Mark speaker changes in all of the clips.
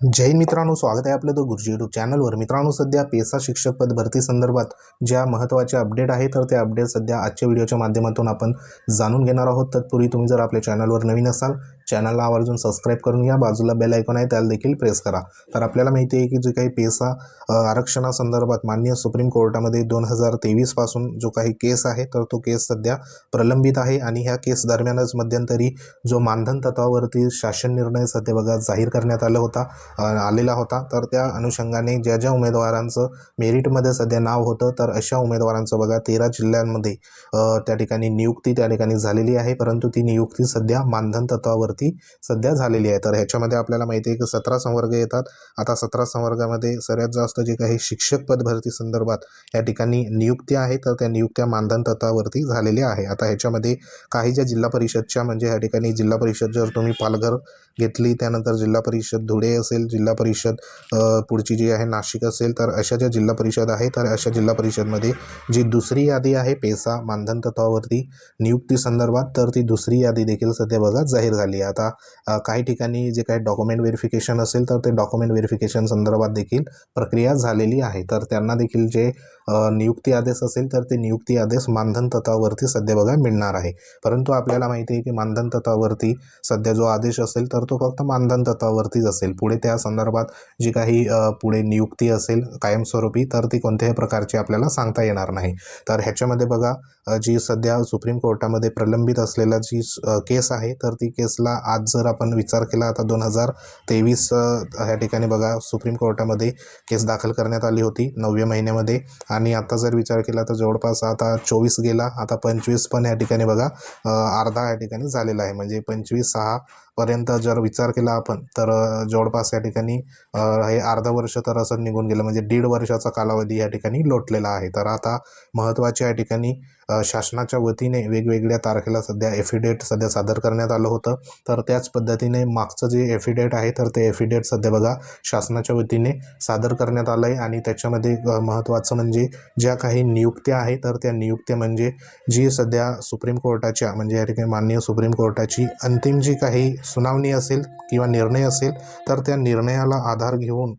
Speaker 1: जय मित्रांनो स्वागत आहे आपलं द गुरुजी यूट्यूब चॅनलवर मित्रांनो सध्या पेसा शिक्षक पद भरती संदर्भात ज्या महत्त्वाचे अपडेट आहे तर ते अपडेट सध्या आजच्या व्हिडिओच्या माध्यमातून आपण जाणून घेणार आहोत. तत्पूर्वी तुम्ही जर आपल्या चॅनलवर नवीन असाल चॅनलला आवर्जून सबस्क्राईब करून घ्या. बाजूला बेल ऐकून आहे त्याला देखील प्रेस करा. तर आपल्याला माहिती आहे की जे काही पेसा आरक्षणासंदर्भात माननीय सुप्रीम कोर्टामध्ये दोन हजार तेवीसपासून जो काही केस आहे तर तो केस सध्या प्रलंबित आहे आणि ह्या केस दरम्यानच मध्यंतरी जो मानधन तत्वावरती शासन निर्णय सध्या बघा जाहीर करण्यात आला होता आलेला होता. तर त्या अनुषंगाने ज्या ज्या उमेदवारांचं मेरिटमध्ये सध्या नाव होतं तर अशा उमेदवारांचं बघा तेरा जिल्ह्यांमध्ये त्या ठिकाणी नियुक्ती त्या ठिकाणी झालेली आहे. परंतु ती नियुक्ती सध्या मानधन तत्वावरती सध्या झालेली आहे. तर ह्याच्यामध्ये आपल्याला माहिती आहे की सतरा संवर्ग येतात. आता सतरा संवर्गामध्ये सगळ्यात जास्त जे काही शिक्षक पद भरती संदर्भात या ठिकाणी नियुक्त्या आहे तर त्या नियुक्त्या मानधन तत्वावरती झालेल्या आहे. आता ह्याच्यामध्ये काही ज्या जिल्हा परिषदच्या म्हणजे या ठिकाणी जिल्हा परिषद जर तुम्ही पालघर घेतली त्यानंतर जिल्हा परिषद धुळे असेल जिल्हा परिषद पुढची जी आहे नाशिक असेल तर अशा ज्या जिल्हा परिषद आहे तर अशा जिल्हा परिषदमध्ये जी दुसरी यादी आहे पेसा मानधन तत्वावरती नियुक्ती संदर्भात तर ती दुसरी यादी देखील सध्या बघा जाहीर झाली आहे. आता काही ठिकाणी जे काही डॉक्युमेंट व्हेरिफिकेशन असेल तर ते डॉक्युमेंट व्हेरिफिकेशन संदर्भात देखील प्रक्रिया झालेली आहे. तर त्यांना देखील जे नियुक्ती आदेश असेल तर ते नियुक्ती आदेश मानधन तत्वावरती सध्या बघा मिळणार आहे. परंतु आपल्याला माहिती आहे की मानधन तत्वावरती सध्या जो आदेश असेल तर तो फक्त मानधन तत्वावरतीच असेल. पुढे त्या संदर्भात जी काही पुढे नियुक्ती असेल कायमस्वरूपी तर ती कोणत्याही प्रकारची आपल्याला सांगता येणार नाही. तर ह्याच्यामध्ये बघा जी सध्या सुप्रीम कोर्टामध्ये प्रलंबित असलेला जी केस आहे तर ती केसला आज जर आपण विचार केला आता दोन हजार तेवीस ह्या ठिकाणी बघा सुप्रीम कोर्टामध्ये केस दाखल करण्यात आली होती. नवव्या महिन्यामध्ये आणि आता जर विचार केला तर जवळपास आता चोवीस गेला आता पंचवीस पण या ठिकाणी बघा अर्धा या ठिकाणी झालेला आहे. म्हणजे पंचवीस सहा पर्यंत जर विचार केला आपण तर जवळपास या ठिकाणी हे अर्धा वर्ष तर असं निघून गेलं. म्हणजे दीड वर्षाचा कालावधी या ठिकाणी लोटलेला आहे. तर आता महत्त्वाच्या या ठिकाणी शासनाच्या वतीने वेगवेगळ्या तारखेला सध्या एफिडेट सध्या सादर करण्यात आलं होतं. तर त्याच पद्धतीने मागचं जे एफिडेट आहे तर ते एफिडेट सध्या बघा शासनाच्या वतीने सादर करण्यात आलं आहे आणि त्याच्यामध्ये महत्त्वाचं म्हणजे ज्या काही नियुक्त्या आहे तर त्या नियुक्त्या म्हणजे जी सध्या सुप्रीम कोर्टाच्या म्हणजे या ठिकाणी माननीय सुप्रीम कोर्टाची अंतिम जी काही सुनावणी असेल किंवा निर्णय असेल तर त्या निर्णयाला आधार घेऊन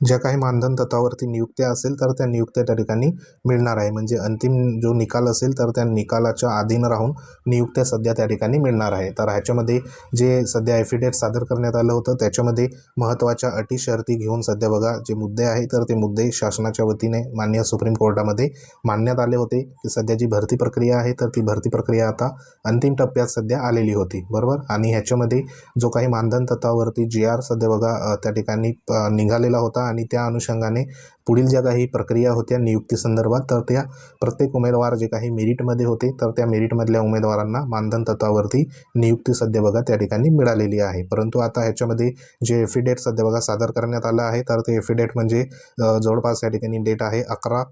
Speaker 1: ज्या काही मानधन तत्वावरती नियुक्त्या असेल तर त्या नियुक्त्या त्या ठिकाणी मिळणार आहे. म्हणजे अंतिम जो निकाल असेल तर त्या निकालाच्या अधीन राहून नियुक्त्या सध्या त्या ठिकाणी मिळणार आहे. तर ह्याच्यामध्ये जे सध्या ॲफिडेट सादर करण्यात आलं होतं त्याच्यामध्ये महत्त्वाच्या अटी शर्ती घेऊन सध्या बघा जे मुद्दे आहे तर ते मुद्दे शासनाच्या वतीने मान्य सुप्रीम कोर्टामध्ये मांडण्यात आले होते. की सध्या जी भरती प्रक्रिया आहे तर ती भरती प्रक्रिया आता अंतिम टप्प्यात सध्या आलेली होती. बरोबर? आणि ह्याच्यामध्ये जो काही मानधन तत्वावरती जी आर सध्या बघा त्या ठिकाणी निघालेला होता आणि त्या अनुषंगाने पुढील ज्या काही प्रक्रिया होत्या नियुक्ती संदर्भात तर त्या प्रत्येक उमेदवार जे काही मेरिटमध्ये होते तर त्या मेरिटमधल्या उमेदवारांना मानधन तत्वावरती नियुक्ती सध्या बघा त्या ठिकाणी मिळालेली आहे. परंतु आता ह्याच्यामध्ये जे एफिडेट सध्या बघा सादर करण्यात आलं आहे तर ते एफिडेट म्हणजे जवळपास या ठिकाणी डेट आहे अकरा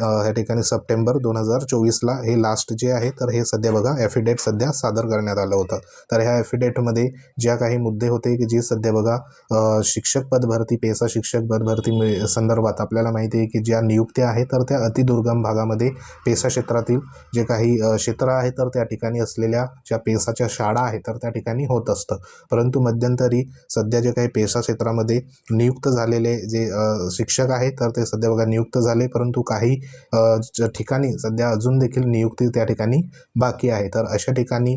Speaker 1: ह्या ठिकाणी सप्टेंबर दोन हजार चोवीसला हे लास्ट जे आहे तर हे सध्या बघा ॲफिडेट सध्या सादर करण्यात आलं होतं. तर ह्या ॲफिडेटमध्ये ज्या काही मुद्दे होते की जे सध्या बघा शिक्षक पदभरती पेसा शिक्षक पद भरती मिळ- संदर्भात आपल्याला माहिती आहे की ज्या नियुक्त्या आहेत तर त्या अतिदुर्गम भागामध्ये पेसा क्षेत्रातील जे काही क्षेत्र आहे तर त्या ठिकाणी असलेल्या ज्या पेसाच्या शाळा आहेत तर त्या ठिकाणी होत असतं. परंतु मध्यंतरी सध्या जे काही पेसा क्षेत्रामध्ये नियुक्त झालेले जे शिक्षक आहेत तर ते सध्या बघा नियुक्त झाले परंतु काही ठिकाणी सध्या अजून देखील नियुक्ती त्या ठिकाणी बाकी आहे. तर अशा ठिकाणी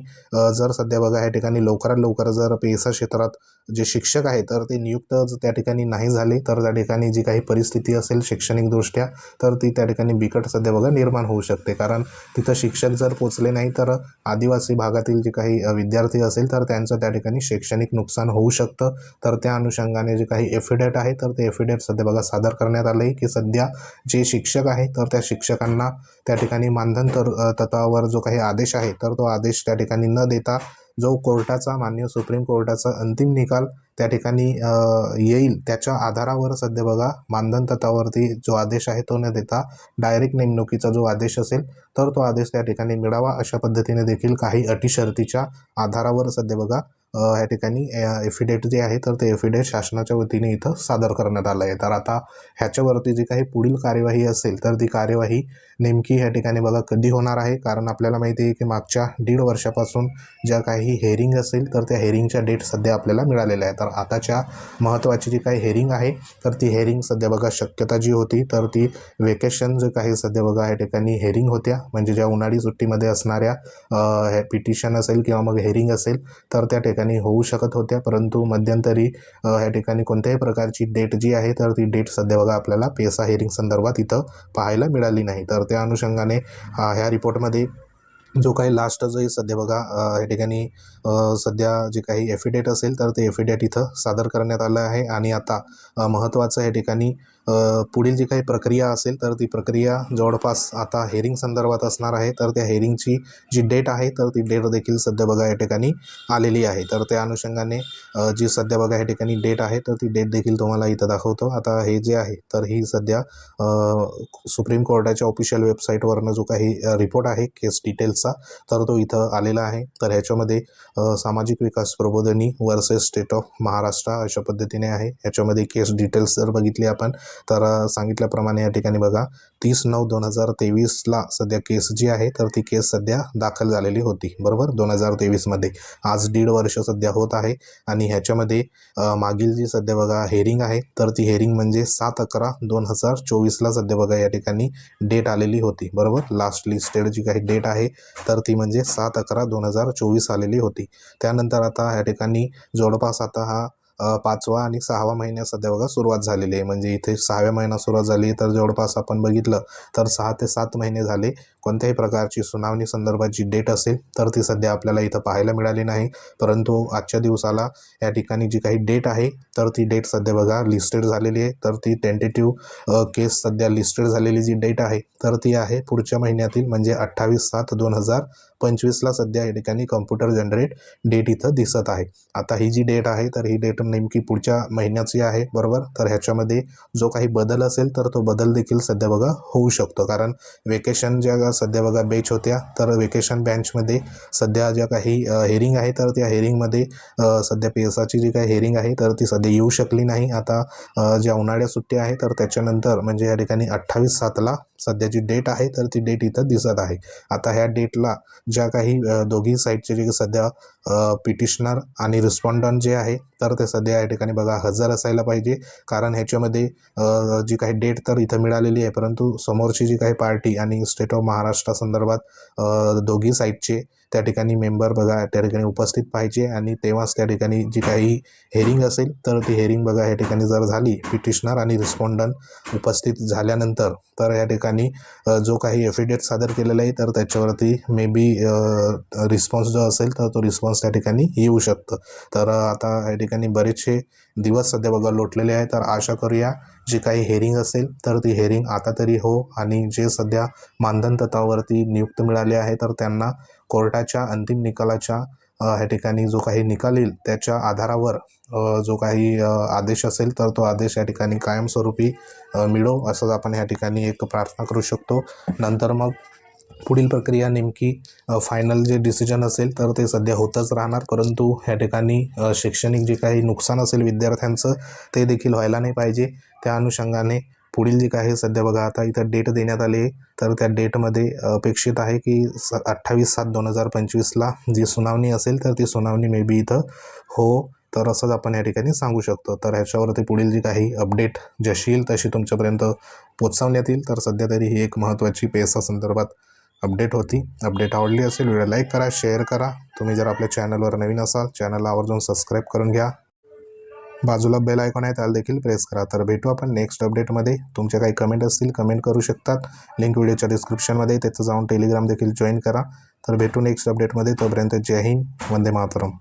Speaker 1: जर सध्या बघा या ठिकाणी लवकरात लवकर जर पेसा क्षेत्रात जे शिक्षक आहे तर ते नियुक्त त्या ठिकाणी नाही झाले तर त्या ठिकाणी जी काही परिस्थिती असेल शैक्षणिकदृष्ट्या तर ती त्या ठिकाणी बिकट सध्या बघा निर्माण होऊ शकते. कारण तिथं शिक्षक जर पोचले नाही तर आदिवासी भागातील जे काही विद्यार्थी असेल तर त्यांचं त्या ठिकाणी शैक्षणिक नुकसान होऊ शकतं. तर त्या अनुषंगाने जे काही एफिडेट आहे तर ते एफिडेट सध्या बघा सादर करण्यात आलं आहे की सध्या जे शिक्षक आहे तर त्या शिक्षकांना त्या ठिकाणी मानधन तर तत्वावर जो काही आदेश आहे तर तो आदेश त्या ठिकाणी न देता जो कोर्टाचा मान्य सुप्रीम कोर्टाचा अंतिम निकाल त्या ठिकाणी येईल त्याच्या आधारावर सध्या बघा मानधन तत्वावरती जो आदेश आहे तो न देता डायरेक्ट नेमणुकीचा जो आदेश असेल तर तो आदेश त्या ठिकाणी मिळावा अशा पद्धतीने देखील काही अटी शर्तीच्या आधारावर सध्या बघा या ह्या ठिकाणी एफिडेट जे आहे तर ते एफिडेट शासनाच्या वतीने इथं सादर करण्यात आलं आहे तर आता ह्याच्यावरती जी काही पुढील कार्यवाही असेल तर ती कार्यवाही नेमकी ह्या ठिकाणी बघा कधी होणार आहे. कारण आपल्याला माहिती आहे की मागच्या दीड वर्षापासून ज्या काही हेरिंग असेल तर त्या हेरिंगच्या डेट सध्या आपल्याला मिळालेल्या आहे तर आताच्या महत्त्वाची जी काही हेरिंग आहे तर ती हेरिंग सध्या बघा शक्यता जी होती तर ती वेकेशन जे काही सध्या बघा या ठिकाणी हेरिंग होत्या. म्हणजे ज्या उन्हाळी सुट्टीमध्ये असणाऱ्या हे पिटिशन असेल किंवा मग हेरिंग असेल तर त्या ठिकाणी होऊ शकत होत्या. परंतु मध्यंतरी ह्या ठिकाणी कोणत्याही प्रकारची डेट जी आहे तर ती डेट सध्या बघा आपल्याला पेसा हेरिंग संदर्भात इथं पाहायला मिळाली नाही. तर त्या अनुषंगाने ह्या रिपोर्टमध्ये जो काही लास्ट जो सध्या बघा या ठिकाणी सध्या जे काही एफिडेट असेल तर ते एफिडेट इथं सादर करण्यात आलं आहे. आणि आता महत्त्वाचं या ठिकाणी पुढील जी काही प्रक्रिया असेल तर ती प्रक्रिया जवळपास आता हेरिंग संदर्भात असणार आहे. तर त्या हेरिंगची जी डेट आहे तर ती डेट देखील सध्या बघा या ठिकाणी आलेली आहे. तर त्या अनुषंगाने जी सध्या बघा या ठिकाणी डेट आहे तर ती डेट देखील तुम्हाला इथं दाखवतो. आता हे जे आहे तर ही सध्या सुप्रीम कोर्टाच्या ऑफिशियल वेबसाईटवरनं जो काही रिपोर्ट आहे केस डिटेल्सचा तर तो इथं आलेला आहे. तर ह्याच्यामध्ये Samajik Vikas Prabodhini versus state of Maharashtra अशा पद्धतीने आहे. ह्याच्यामध्ये केस डिटेल्स जर बघितली आपण तर सांगितल्याप्रमाणे या ठिकाणी बघा तीस नऊ दोन हजार तेवीसला सध्या केस जी आहे तर ती केस सध्या दाखल झालेली होती बरोबर? दोन हजार तेवीसमध्ये आज दीड वर्ष सध्या होत आहे आणि ह्याच्यामध्ये मागील जी सध्या बघा हेरिंग आहे तर ती हेरिंग म्हणजे सात अकरा दोन हजार चोवीसला सध्या बघा या ठिकाणी डेट आलेली होती बरोबर? लास्ट लिस्टेड जी काही डेट आहे तर ती म्हणजे सात अकरा दोन हजार चोवीस आलेली होती. त्यानंतर आता या ठिकाणी जवळपास आता हा पाचवा आणि सहावा महिन्यात सध्या बघा सुरुवात झालेली आहे. म्हणजे इथे सहाव्या महिना सुरुवात झाली तर जवळपास आपण बघितलं तर सहा ते सात महिने झाले. कोणत्याही प्रकारची सुनावणी संदर्भाची डेट असेल तर ती सध्या आपल्याला इथं पाहायला मिळाली नाही. परंतु आजच्या दिवसाला या ठिकाणी जी काही डेट आहे तर ती डेट सध्या बघा लिस्टेड झालेली आहे. तर ती टेंटेटिव्ह केस सध्या लिस्टेड झालेली जी डेट आहे तर ती आहे पुढच्या महिन्यातील म्हणजे अठ्ठावीस सात दोन हजार पंचवीसला सध्या या ठिकाणी कम्प्युटर जनरेट डेट इथं दिसत आहे. आता ही जी डेट आहे तर ही डेट नेमकी पुढच्या महिन्याची आहे बरोबर? तर ह्याच्यामध्ये जो काही बदल असेल तर तो बदल देखील सध्या बघा होऊ शकतो. कारण वेकेशन ज्या सध्या बघा बेच होत्या तर वेकेशन बँचमध्ये सध्या ज्या काही हेरिंग आहे तर त्या हेरिंगमध्ये सध्या पी एस आरची जी काही हेरिंग आहे तर ती सध्या येऊ शकली नाही. आता ज्या उन्हाळ्या सुट्ट्या आहे तर त्याच्यानंतर म्हणजे या ठिकाणी अठ्ठावीस सातला सध्या जी डेट आहे तर ती डेट इथं दिसत आहे. आता ह्या डेटला ज्या काही दोघी साईडचे जे सध्या पिटिशनर आणि रिस्पॉन्डंट जे आहे तर ते सध्या या ठिकाणी बघा हजर असायला पाहिजे. कारण ह्याच्यामध्ये जी काही डेट तर इथं मिळालेली आहे परंतु समोरची जी काही पार्टी आणि स्टेट ऑफ महाराष्ट्रा संदर्भात दोघी साईडचे त्या ठिकाणी मेंबर बघा त्या ठिकाणी उपस्थित पाहिजे. आणि तेव्हाच त्या ठिकाणी जी काही हेरिंग असेल तर ती हेरिंग बघा या ठिकाणी जर झाली पिटिशनर आणि रिस्पॉन्डंट उपस्थित झाल्यानंतर तर या ठिकाणी जो काही एफिडेट सादर केलेला आहे तर त्याच्यावरती मे बी रिस्पॉन्स जो असेल तर तो रिस्पॉन्स त्या ठिकाणी येऊ शकतं. तर आता या ठिकाणी बरेचसे दिवस सध्या बघा लोटलेले आहे तर आशा करूया जी काही हेरिंग असेल तर ती हेरिंग आता तरी हो आणि जे सध्या मानधन तत्वावरती नियुक्त मिळाले आहे तर त्यांना कोर्टाच्या अंतिम निकालाच्या ह्या ठिकाणी जो काही निकाल येईल त्याच्या आधारावर जो काही आदेश असेल तर तो आदेश या ठिकाणी कायमस्वरूपी मिळो असंच आपण ह्या ठिकाणी एक प्रार्थना करू शकतो. नंतर मग पुढील प्रक्रिया नेमकी फायनल जे डिसिजन असेल तर ते सध्या होतच राहणार. परंतु ह्या ठिकाणी शैक्षणिक जे काही नुकसान असेल विद्यार्थ्यांचं ते देखील व्हायला नाही पाहिजे. त्या अनुषंगाने पुढील जे काही सध्या बघा आता इथं डेट देण्यात आली आहे. तर त्या डेटमध्ये अपेक्षित आहे की स अठ्ठावीस सात दोन हजार पंचवीसला जी सुनावणी असेल तर ती सुनावणी मे बी इथं हो तर असंच आपण या ठिकाणी सांगू शकतो. तर ह्याच्यावरती पुढील जी काही अपडेट जशी येईल तशी तुमच्यापर्यंत पोचवण्यात येईल. तर सध्या तरी ही एक महत्त्वाची पेसा संदर्भात अपडेट होती. अपडेट आवडली असेल व्हिडिओ लाईक करा शेअर करा. तुम्ही जर आपल्या चॅनलवर नवीन असाल चॅनलला आवर्जून सबस्क्राईब करून घ्या. बाजूला बेल आयकॉन आहे त्याला देखील प्रेस करा. तर भेटू आपण नेक्स्ट अपडेटमध्ये तुमचे काही कमेंट असतील कमेंट करू शकतात. लिंक व्हिडिओच्या डिस्क्रिप्शनमध्ये त्याचं जाऊन टेलिग्राम देखील जॉईन करा. तर भेटू नेक्स्ट अपडेटमध्ये तोपर्यंत जय हिंद वंदे मातरम.